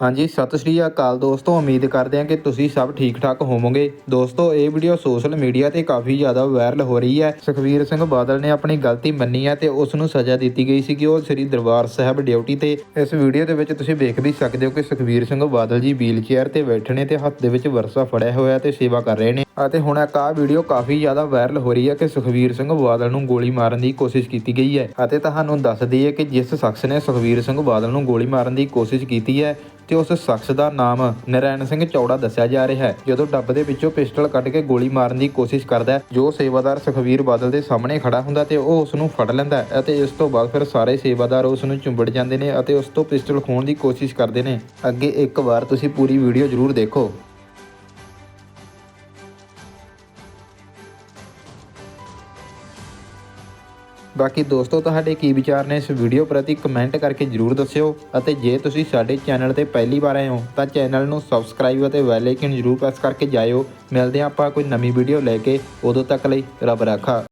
ਹਾਂਜੀ, ਸਤਿ ਸ਼੍ਰੀ ਅਕਾਲ ਦੋਸਤੋ। ਉਮੀਦ ਕਰਦੇ ਹਾਂ ਕਿ ਤੁਸੀਂ ਸਭ ਠੀਕ ਠਾਕ ਹੋਵੋਗੇ। ਦੋਸਤੋ, ਇਹ ਵੀਡੀਓ ਸੋਸ਼ਲ ਮੀਡੀਆ ਤੇ ਕਾਫੀ ਜ਼ਿਆਦਾ ਵਾਇਰਲ ਹੋ ਰਹੀ ਹੈ। ਸੁਖਵੀਰ ਸਿੰਘ ਬਾਦਲ ਨੇ ਆਪਣੀ ਗਲਤੀ ਮੰਨੀ ਹੈ ਤੇ ਉਸ ਨੂੰ ਸਜ਼ਾ ਦਿੱਤੀ ਗਈ ਸੀ ਕਿ ਉਹ ਸ੍ਰੀ ਦਰਬਾਰ ਸਾਹਿਬ ਡਿਊਟੀ ਤੇ ਇਸ ਵੀਡੀਓ ਦੇ ਵਿੱਚ ਤੁਸੀਂ ਵੇਖ ਵੀ ਸਕਦੇ ਹੋ ਕਿ ਸੁਖਵੀਰ ਸਿੰਘ ਬਾਦਲ ਜੀ ਵੀਲ ਚੇਅਰ ਤੇ ਬੈਠੇ ਨੇ ਤੇ ਹੱਥ ਦੇ ਵਿੱਚ ਵਰਸਾ ਫੜਿਆ ਹੋਇਆ ਤੇ ਸੇਵਾ ਕਰ ਰਹੇ ਨੇ। ਅਤੇ ਹੁਣ ਇੱਕ ਆਹ ਵੀਡੀਓ ਕਾਫੀ ਜ਼ਿਆਦਾ ਵਾਇਰਲ ਹੋ ਰਹੀ ਹੈ ਕਿ ਸੁਖਵੀਰ ਸਿੰਘ ਬਾਦਲ ਨੂੰ ਗੋਲੀ ਮਾਰਨ ਦੀ ਕੋਸ਼ਿਸ਼ ਕੀਤੀ ਗਈ ਹੈ। ਅਤੇ ਤੁਹਾਨੂੰ ਦੱਸ ਦਈਏ ਕਿ ਜਿਸ ਸ਼ਖਸ ਨੇ ਸੁਖਵੀਰ ਸਿੰਘ ਬਾਦਲ ਨੂੰ ਗੋਲੀ ਮਾਰਨ ਦੀ ਕੋਸ਼ਿਸ਼ ਕੀਤੀ ਹੈ ਤੇ ਉਸ ਸ਼ਖਸ ਦਾ ਨਾਮ ਨਰੈਣ ਸਿੰਘ ਚੌੜਾ ਦੱਸਿਆ ਜਾ ਰਿਹਾ ਹੈ। ਜਦੋਂ ਡੱਬ ਦੇ ਵਿੱਚੋਂ ਪਿਸਟਲ ਕੱਢ ਕੇ ਗੋਲੀ ਮਾਰਨ ਦੀ ਕੋਸ਼ਿਸ਼ ਕਰਦਾ ਜੋ ਸੇਵਾਦਾਰ ਸੁਖਵੀਰ ਬਾਦਲ ਦੇ ਸਾਹਮਣੇ ਖੜਾ ਹੁੰਦਾ ਤੇ ਉਹ ਉਸ ਨੂੰ ਫੜ ਲੈਂਦਾ ਅਤੇ ਇਸ ਤੋਂ ਬਾਅਦ ਫਿਰ ਸਾਰੇ ਸੇਵਾਦਾਰ ਉਸ ਨੂੰ ਚੁੰਬੜ ਜਾਂਦੇ ਨੇ ਅਤੇ ਉਸ ਤੋਂ ਪਿਸਟਲ ਖੋਹਣ ਦੀ ਕੋਸ਼ਿਸ਼ ਕਰਦੇ ਨੇ। ਅੱਗੇ ਇੱਕ ਵਾਰ ਤੁਸੀਂ ਪੂਰੀ ਵੀਡੀਓ ਜ਼ਰੂਰ ਦੇਖੋ। ਬਾਕੀ ਦੋਸਤੋ, ਤੁਹਾਡੇ ਕੀ ਵਿਚਾਰ ਨੇ ਇਸ ਵੀਡੀਓ ਪ੍ਰਤੀ ਕਮੈਂਟ ਕਰਕੇ ਜਰੂਰ ਦੱਸਿਓ ਅਤੇ ਜੇ ਤੁਸੀਂ ਸਾਡੇ ਚੈਨਲ ਤੇ ਪਹਿਲੀ ਵਾਰ ਆਏ ਹੋ, ਤਾਂ ਚੈਨਲ ਨੂੰ ਸਬਸਕ੍ਰਾਈਬ ਅਤੇ ਬੈਲ ਆਈਕਨ ਜਰੂਰ ਪ੍ਰੈਸ ਕਰਕੇ ਜਾਇਓ। ਮਿਲਦੇ ਹਾਂ ਆਪਾਂ ਕੋਈ ਨਵੀਂ ਵੀਡੀਓ ਲੈ ਕੇ। ਉਦੋਂ ਤੱਕ ਲਈ ਰੱਬ ਰਾਖਾ।